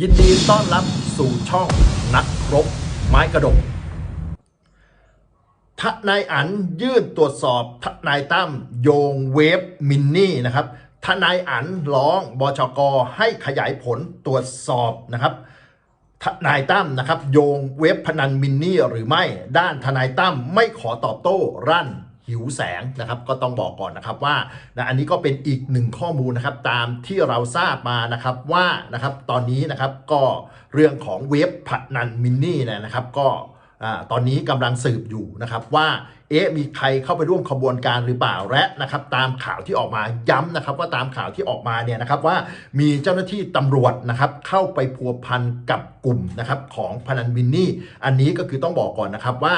ยินดีต้อนรับสู่ช่องนักรบไม้กระดกทนายอันยื่นตรวจสอบทนายตั้มโยงเวฟมินนี่นะครับทนายอันร้องบชกให้ขยายผลตรวจสอบนะครับทนายตั้มนะครับ โยงเว็บพนันมินนี่หรือไม่ ด้านทนายตั้มไม่ขอตอบโต้รั่น หิวแสงนะครับก็ต้องบอกก่อนนะครับว่านะอันนี้ก็เป็นอีกหนึ่งข้อมูลนะครับตามที่เราทราบมานะครับว่านะครับตอนนี้นะครับก็เรื่องของเว็บพนันมินนี่นะครับก็ตอนนี้กำลังสืบอยู่นะครับว่า เอ๊ะมีใครเข้าไปร่วมขบวนการหรือเปล่าและนะครับตามข่าวที่ออกมาย้ำนะครับว่าตามข่าวที่ออกมาเนี่ยนะครับว่ามีเจ้าหน้าที่ตำรวจนะครับเข้าไปพัวพันกับกลุ่มนะครับของพนันวินนี่ อันนี้ก็คือต้องบอกก่อนนะครับว่า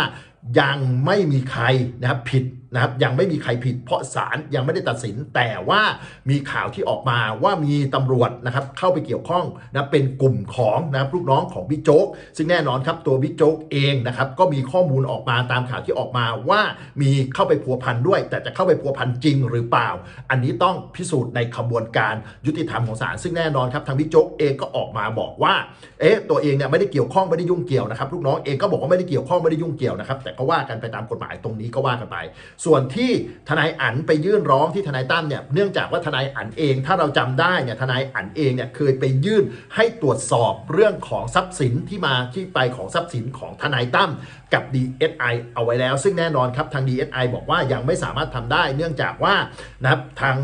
ยังไม่มีใครนะครับผิด นะครับยังไม่มีใครผิดเพราะศาลยังไม่ได้ตัดสิน แต่ว่ามีข่าวที่ออกมาว่ามีตำรวจนะครับเข้าไปเกี่ยวข้องนะเป็นกลุ่มของนะลูกน้องของบิ๊กโจ๊กซึ่งแน่นอนครับตัวบิ๊กโจ๊กเองนะครับก็มีข้อมูลออกมาตามข่าวที่ออกมาว่ามีเข้าไปพัวพันด้วย แต่จะเข้าไปพัวพันจริงหรือเปล่า อันนี้ต้องพิสูจน์ในขบวนการยุติธรรมของศาลซึ่งแน่นอนครับทางบิ๊กโจ๊กเองก็ออกมาบอกว่าเอ๊ะตัวเองเนี่ยไม่ได้เกี่ยวข้องไม่ได้ยุ่งเกี่ยวนะครับลูกน้องเองก็บอกว่าไม่ได้เกี่ยวข้องไม่ได้ยุ่งเกี่ยวนะครับแต่ก็ว่ากันไปตามกฎหมายตรงนี้ก็ว่ากันไปส่วนที่ทนายอันไปยื่นร้องที่ทนายตั้มเนี่ยเนื่องจากว่าทนายอันเองถ้าเราจำได้เนี่ยทนายอันเองเนี่ยเคยไปยื่นให้ตรวจสอบเรื่องของทรัพย์สินที่มาที่ไปของทรัพย์สินของทนายตั้มกับ DSI เอาไว้แล้ว ซึ่งแน่นอนครับทาง DSI บอกว่ายังไม่สามารถทำได้ เนื่องจากว่านะครับทาง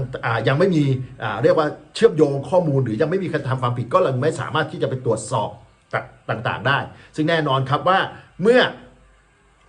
ยังไม่มีเรียกว่าเชื่อมโยงข้อมูลหรือยังไม่มีการทำความผิดก็เลยไม่สามารถที่จะไปตรวจสอบต่างๆ ได้ ซึ่งแน่นอนครับว่าเมื่อ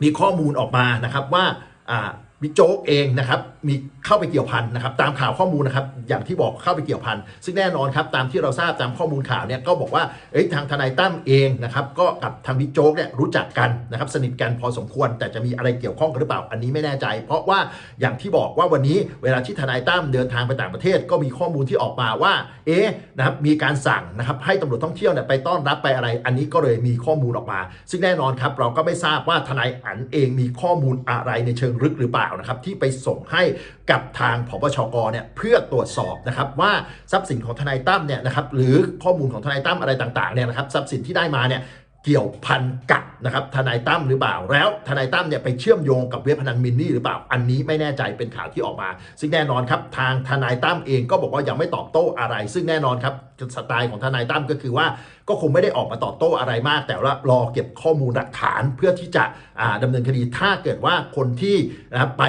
มีข้อมูลออกมานะครับว่าอ่า บิ๊กโจ๊กเองนะครับ มีเข้าไปเกี่ยวพันนะครับตามข่าวข้อมูลนะครับอย่างที่บอกเข้าไปเกี่ยวพันซึ่งแน่นอนครับตามที่เราทราบตามข้อมูลข่าวเนี่ยก็บอกว่าเอ้ยทางทนายตั้มเองนะครับก็กับทางบิ๊กโจ๊กเนี่ยรู้จักกันนะครับสนิทกันพอสมควร แต่จะมีอะไรเกี่ยวข้องกันหรือเปล่าอันนี้ไม่แน่ใจ เพราะว่าอย่างที่บอกว่าวันนี้เวลาที่ทนายตั้มเดินทางไปต่างประเทศ ก็มีข้อมูลที่ออกมาว่าเอ๊ะนะครับมีการสั่งนะครับให้ตำรวจท่องเที่ยวเนี่ยไปต้อนรับไปอะไร อันนี้ก็เลยมีข้อมูลออกมา ซึ่งแน่นอนครับเราก็ไม่ทราบว่าทนายอันเองมีข้อมูลอะไรในเชิงลึกหรือเปล่านะครับที่ไปส่งให้กับทางพบชกเนี่ยเพื่อตรวจสอบนะครับว่าทรัพย์สินของทนายตั้มเนี่ยนะครับหรือข้อมูลของทนายตั้มอะไรต่างๆเนี่ยนะครับทรัพย์สินที่ได้มาเนี่ยเกี่ยวพันกับนะครับทนายตั้มหรือเปล่า แล้วทนายตั้มเนี่ยไปเชื่อมโยงกับเว็บพนันมินนี่หรือเปล่า อันนี้ไม่แน่ใจเป็นข่าวที่ออกมา ซึ่งแน่นอนครับทางทนายตั้มเองก็บอกว่ายังไม่ตอบโต้อะไร ซึ่งแน่นอนครับสไตล์ของทนายตั้มก็คือว่าก็คงไม่ได้ออกมาตอบโต้อะไรมาก แต่ว่ารอเก็บข้อมูลหลักฐานเพื่อที่จะอ่าดำเนินคดีถ้าเกิดว่าคนที่นะครับไป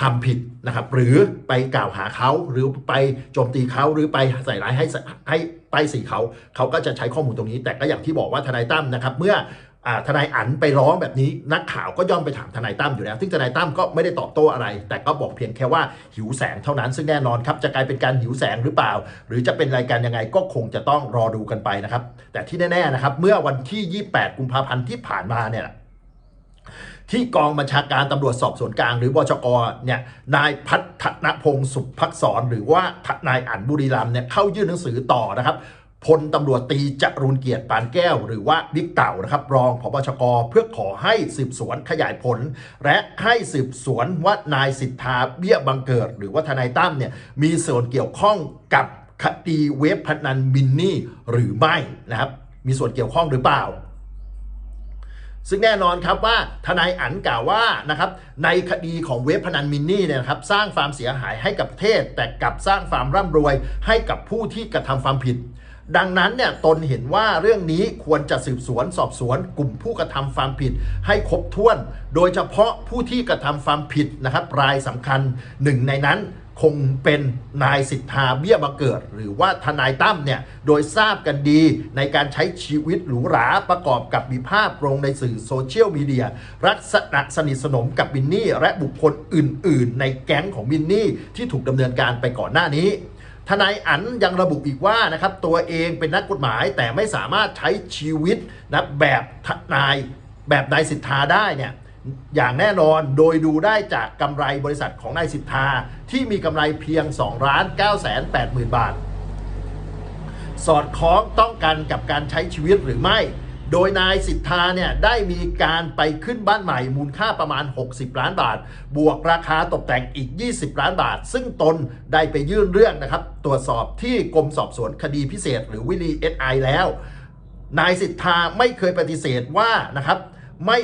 ทำผิดนะครับ หรือไปกล่าวหาเขาหรือไปโจมตีเขาหรือไปใส่ร้ายให้ให้ไปสีเขาเขาก็จะใช้ข้อมูลตรงนี้ แต่ก็อย่างที่บอกว่าทนายตั้มนะครับ เมื่อทนายอันไปร้องแบบนี้นักข่าวก็ย่อมไปถามทนายตั้มอยู่แล้ว ซึ่งทนายตั้มก็ไม่ได้ตอบโต้อะไร แต่ก็บอกเพียงแค่ว่าหิวแสงเท่านั้น ซึ่งแน่นอนครับจะกลายเป็นการหิวแสงหรือเปล่า หรือจะเป็นรายการยังไงก็คงจะต้องรอดูกันไปนะครับ แต่ที่แน่ๆนะครับเมื่อวันที่ 28 กุมภาพันธ์ที่ผ่านมาเนี่ย ที่กองบัญชาการตำรวจสอบสวนกลาง หรือบชกเนี่ยนายพัฒนพงศ์สุภักษรหรือว่าทนายอันบุรีรัมเนี่ยเข้ายื่นหนังสือต่อนะครับพลตำรวจตีจรูนเกียรติปานแก้ว หรือว่าบิ๊กเต่านะครับ รองพบชกเพื่อขอให้สืบสวนขยายผล และให้สืบสวนว่านายสิทธาเบี้ยบังเกิด หรือว่าทนายตั้มเนี่ยมีส่วนเกี่ยวข้องกับคดีเว็บพนันมินนี่หรือไม่นะครับมีส่วนเกี่ยวข้องหรือเปล่า ซึ่งแน่นอนครับว่าทนายอันกล่าวว่านะครับในคดีของเว็บพนันมินนี่เนี่ยครับสร้างความเสียหายให้กับประเทศ แต่กลับสร้างความร่ำรวยให้กับผู้ที่กระทำความผิด ดังนั้นเนี่ยตนเห็นว่าเรื่องนี้ควรจะสืบสวนสอบสวน กลุ่มผู้กระทำความผิด ให้ครบถ้วน โดยเฉพาะผู้ที่กระทำความผิดนะครับรายสำคัญหนึ่งในนั้น คงเป็นนายสิทธาเบี้ยบังเกิด หรือว่าทนายตั้มเนี่ยโดยทราบกันดีในการใช้ชีวิตหรูหราประกอบกับมีภาพลงในสื่อโซเชียลมีเดียลักษณะสนิทสนมกับบินนี่ และบุคคลอื่น ๆ ในแก๊งของบินนี่ที่ถูกดำเนินการไปก่อนหน้านี้ทนายอันยังระบุอีกว่านะครับตัวเองเป็นนักกฎหมายแต่ไม่สามารถใช้ชีวิตนะแบบทนายแบบนายสิทธาได้เนี่ย อย่างแน่นอนโดยดูได้จากกำไรบริษัทของนายสิทธา ที่มีกำไรเพียง2ล้าน9แสน8หมื่นบาท สอดคล้องต้องกันกับการใช้ชีวิตหรือไม่ โดยนายสิทธาเนี่ยได้มีการไปขึ้นบ้านใหม่มูลค่าประมาณ 60 ล้านบาท บวกราคาตกแต่งอีก 20 ล้านบาท ซึ่งตนได้ไปยื่นเรื่องนะครับ ตรวจสอบที่กรมสอบสวนคดีพิเศษ หรือวิลีเอสไอแล้ว นายสิทธาไม่เคยปฏิเสธว่านะครับไม่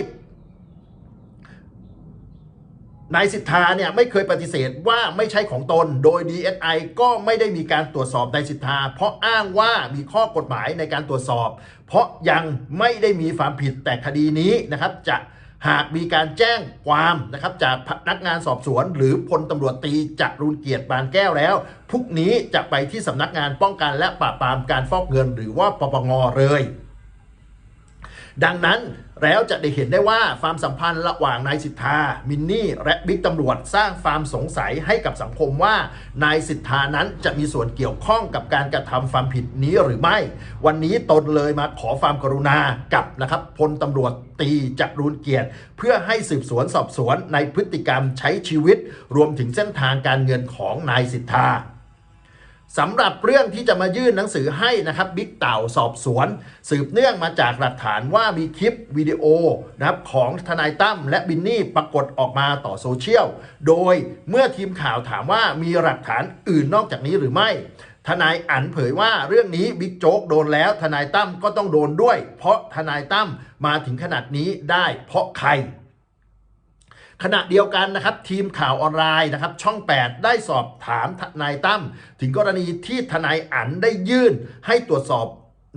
นายสิทธาเนี่ยไม่เคยปฏิเสธว่าไม่ใช่ของตน โดย DSI ก็ไม่ได้มีการตรวจสอบนายสิทธา เพราะอ้างว่ามีข้อกฎหมายในการตรวจสอบ เพราะยังไม่ได้มีความผิดแต่คดีนี้นะครับ จะหากมีการแจ้งความนะครับ จากพนักงานสอบสวน หรือพลตำรวจตรีจรุนเกียรติปานแก้วแล้วพรุ่งนี้จะไปที่สำนักงานป้องกันและปราบปรามการฟอกเงิน หรือว่าปปงเลย ดังนั้นแล้วจะได้เห็นได้ว่าความสัมพันธ์ระหว่างนายสิทธา มินนี่และบิ๊กตำรวจสร้างความสงสัยให้กับสังคมว่านายสิทธานั้นจะมีส่วนเกี่ยวข้องกับการกระทำความผิดนี้หรือไม่ วันนี้ตนเลยมาขอความกรุณากับนะครับพลตำรวจตีจรูนเกียรติ เพื่อให้สืบสวนสอบสวนในพฤติกรรมใช้ชีวิต รวมถึงเส้นทางการเงินของนายสิทธา สำหรับเรื่องที่จะมายื่นหนังสือให้นะครับบิ๊กเต่าสอบสวน สืบเนื่องมาจากหลักฐานว่ามีคลิปวิดีโอนะครับของทนายตั้มและบินนี่ปรากฏออกมาต่อโซเชียล โดยเมื่อทีมข่าวถามว่ามีหลักฐานอื่นนอกจากนี้หรือไม่ทนายอั๋นเผยว่าเรื่องนี้บิ๊กโจ๊กโดนแล้วทนายตั้มก็ต้องโดนด้วย เพราะทนายตั้มมาถึงขนาดนี้ได้เพราะใคร ขณะเดียวกันนะครับทีมข่าวออนไลน์นะครับช่อง 8 ได้สอบถามทนายตั้มถึงกรณีที่ทนายอั๋นได้ยื่นให้ตรวจสอบ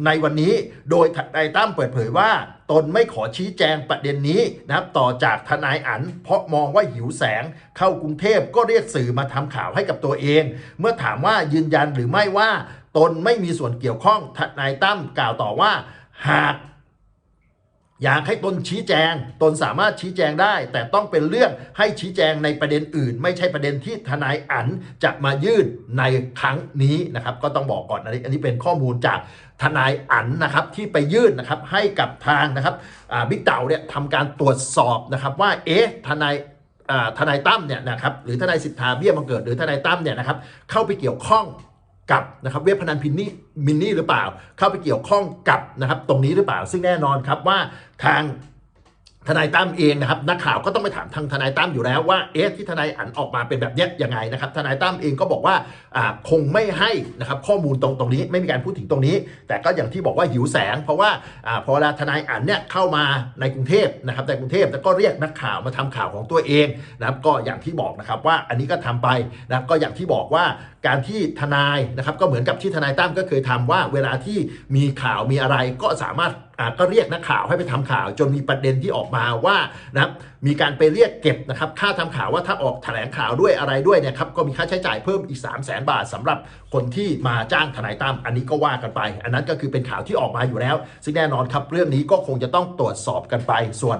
ในวันนี้โดยทนายตั้มเปิดเผยว่า ตนไม่ขอชี้แจงประเด็นนี้นะครับต่อจากทนายอันเพราะมองว่าหิวแสง เข้ากรุงเทพก็เรียกสื่อมาทำข่าวให้กับตัวเอง เมื่อถามว่ายืนยันหรือไม่ว่า ตนไม่มีส่วนเกี่ยวข้องทนายตั้มกล่าวต่อว่า หาก อยากให้ตนชี้แจง ตนสามารถชี้แจงได้ แต่ต้องเป็นเรื่องให้ชี้แจงในประเด็นอื่น ไม่ใช่ประเด็นที่ทนายอันจะมายื่นในครั้งนี้นะครับ ก็ต้องบอกก่อนอันนี้อันนี้เป็นข้อมูลจากทนายอันนะครับที่ไปยื่นนะครับให้กับทางนะครับบิ๊กเต่าเนี่ยทำการตรวจสอบนะครับว่าเอ๊ะทนายทนายตั้มเนี่ยนะครับหรือทนายสิทธาเบี้ยบังเกิดหรือทนายตั้มเนี่ยนะครับเข้าไปเกี่ยวข้อง กับนะครับเว็บพนันพินนี่มินนี่หรือเปล่า เข้าไปเกี่ยวข้องกับนะครับตรงนี้หรือเปล่า ซึ่งแน่นอนครับว่าทาง ทนายตั้มเองนะครับนักข่าวก็ต้องไปถามทางทนายตั้มอยู่แล้วว่าเอ๊ะที่ทนายอันออกมาเป็นแบบเนี้ยยังไงนะครับทนายตั้มเองก็บอกว่าคงไม่ให้นะครับข้อมูลตรงตรงนี้ไม่มีการพูดถึงตรงนี้ แต่ก็อย่างที่บอกว่าหิวแสง เพราะว่าอพอเวลาทนายอันเนี่ยเข้ามาในกรุงเทพนะครับในกรุงเทพแล้วก็เรียกนักข่าวมาทำข่าวของตัวเองนะครับก็อย่างที่บอกนะครับว่าอันนี้ก็ทำไปนะครับก็อย่างที่บอกว่าการที่ทนายนะครับก็เหมือนกับที่ทนายตั้มก็เคยทำว่า เวลาที่มีข่าวมีอะไรก็สามารถ ก็เรียกนักข่าวให้ไปทำข่าว จนมีประเด็นที่ออกมาว่านะมีการไปเรียกเก็บนะครับค่าทำข่าวว่าถ้าออกแถลงข่าวด้วยอะไรด้วยเนี่ยครับก็มีค่าใช้จ่ายเพิ่มอีก 3 0 0แสนบาทสำหรับคนที่มาจ้างทนายตั้มอันนี้ก็ว่ากันไป อันนั้นก็คือเป็นข่าวที่ออกมาอยู่แล้ว ซึ่งแน่นอนครับเรื่องนี้ก็คงจะต้องตรวจสอบกันไปส่วน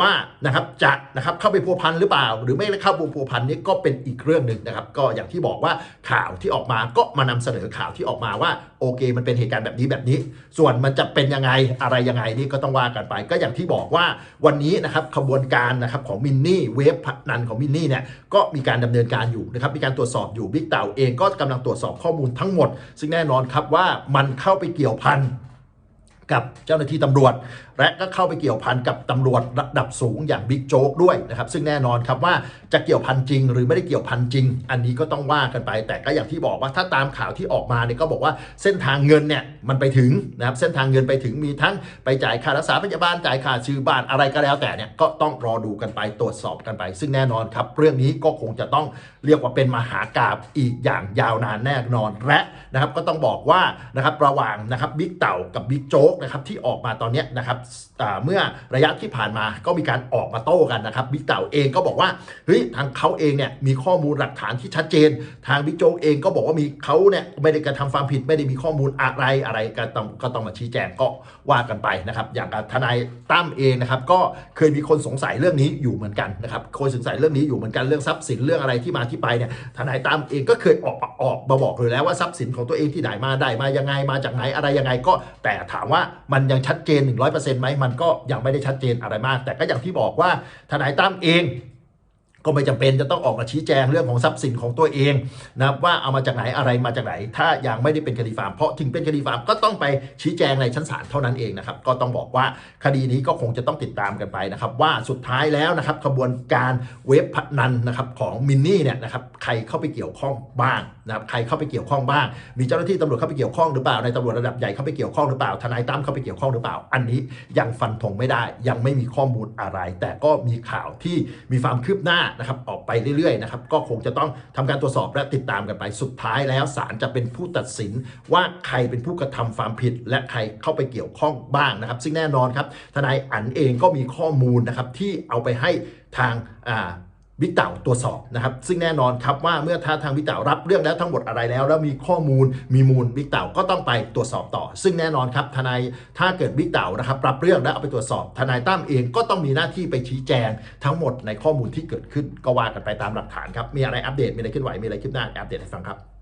ว่านะครับจะนะครับเข้าไปพัวพันหรือเปล่า หรือไม่เข้าไปพัวพันนี่ก็เป็นอีกเรื่องหนึ่งนะครับก็อย่างที่บอกว่าข่าวที่ออกมาก็มานำเสนอข่าวที่ออกมาว่าโอเค มันเป็นเหตุการณ์แบบนี้แบบนี้ ส่วนมันจะเป็นยังไงอะไรยังไงนี่ก็ต้องว่ากันไป ก็อย่างที่บอกว่าวันนี้นะครับขบวนการนะครับของมินนี่เวฟนันของมินนี่เนี่ยก็มีการดำเนินการอยู่นะครับมีการตรวจสอบอยู่บิ๊กเต่าเองก็กำลังตรวจสอบข้อมูลทั้งหมด ซึ่งแน่นอนครับว่ามันเข้าไปเกี่ยวพันกับเจ้าหน้าที่ตำรวจ และก็เข้าไปเกี่ยวพันกับตำรวจระดับสูงอย่างบิ๊กโจ๊กด้วยนะครับ ซึ่งแน่นอนครับว่าจะเกี่ยวพันจริง หรือไม่ได้เกี่ยวพันจริง อันนี้ก็ต้องว่ากันไป แต่ก็อย่างที่บอกว่าถ้าตามข่าวที่ออกมาเนี่ยก็บอกว่าเส้นทางเงินเนี่ยมันไปถึงนะครับเส้นทางเงินไปถึงมีทั้งไปจ่ายค่ารักษาพยาบาลจ่ายค่าชื่อบ้านอะไรก็แล้วแต่เนี่ยก็ต้องรอดูกันไปตรวจสอบกันไป ซึ่งแน่นอนครับ เรื่องนี้ก็คงจะต้องเรียกว่าเป็นมหากราบอีกอย่างยาวนานแน่นอนและนะครับก็ต้องบอกว่านะครับระหว่างนะครับบิ๊กเต่ากับบิ๊กโจ๊กนะครับที่ออกมาตอนนี้นะครับเมื่อระยะที่ผ่านมาก็มีการออกมาโต้กันนะครับบิ๊กเต่าเองก็บอกว่าเฮ้ยทางเขาเองเนี่ยมีข้อมูลหลักฐานที่ชัดเจน ทางบิ๊กโจ๊กเองก็บอกว่ามีเขาเนี่ยไม่ได้กระทำความผิดไม่ได้มีข้อมูลอะไรอะไรก็ต้องก็ต้องมาชี้แจงก็ว่ากันไปนะครับอย่างทนายตั้มเองนะครับก็เคยมีคนสงสัยเรื่องนี้อยู่เหมือนกันนะครับคนสงสัยเรื่องนี้อยู่เหมือนกันเรื่องทรัพย์สินเรื่องอะไรที่มาที่ไปเนี่ยทนายตั้มเองก็เคยออกออกมาบอกเลยแล้วว่าทรัพย์สินของตัวเองที่ได้มาได้มายังไงมาจากไหนอะไรยังไงก็แต่ถามว่ามันยังชัดเจน100%ไหมมันก็ยังไม่ได้ชัดเจนอะไรมาก แต่ก็อย่างที่บอกว่าทนายตั้มเอง ก็ไม่จำเป็นจะต้องออกมาชี้แจงเรื่องของทรัพย์สินของตัวเองนะครับว่าเอามาจากไหนอะไรมาจากไหน ถ้ายังไม่ได้เป็นคดีฟาร์มเพราะถึงเป็นคดีฟาร์มก็ต้องไปชี้แจงในชั้นศาลเท่านั้นเองนะครับก็ต้องบอกว่าคดีนี้ก็คงจะต้องติดตามกันไปนะครับว่าสุดท้ายแล้วนะครับขบวนการเว็บพนันนะครับของมินนี่เนี่ยนะครับใครเข้าไปเกี่ยวข้องบ้างนะครับใครเข้าไปเกี่ยวข้องบ้าง มีเจ้าหน้าที่ตำรวจเข้าไปเกี่ยวข้องหรือเปล่าในตำรวจระดับใหญ่เข้าไปเกี่ยวข้องหรือเปล่าทนายตั้มเข้าไปเกี่ยวข้องหรือเปล่า อันนี้ยังฟันธงไม่ได้ ยังไม่มีข้อมูลอะไร แต่ก็มีข่าวที่มีความคืบหน้านะครับออกไปเรื่อยๆนะครับก็คงจะต้องทำการตรวจสอบและติดตามกันไปสุดท้ายแล้วศาลจะเป็นผู้ตัดสินว่าใครเป็นผู้กระทำความผิด และใครเข้าไปเกี่ยวข้องบ้างนะครับ ซึ่งแน่นอนครับทนายอันเองก็มีข้อมูลนะครับที่เอาไปให้ทางอ่า วิเต่าตรวจสอบนะครับ ซึ่งแน่นอนครับว่าเมื่อท้าทางวิเต่ารับเรื่องแล้วทั้งหมดอะไรแล้ว แล้วมีข้อมูลมีมูลวิเต่าก็ต้องไปตรวจสอบต่อ ซึ่งแน่นอนครับทนายถ้าเกิดวิเต่านะครับรับเรื่องแล้วเอาไปตรวจสอบ ทนายตั้มเองก็ต้องมีหน้าที่ไปชี้แจง ทั้งหมดในข้อมูลที่เกิดขึ้นก็ว่ากันไปตามหลักฐานครับมีอะไรอัปเดตมีอะไรขึ้นไหวมีอะไรขึ้นหน้าอัปเดตให้ฟังครับ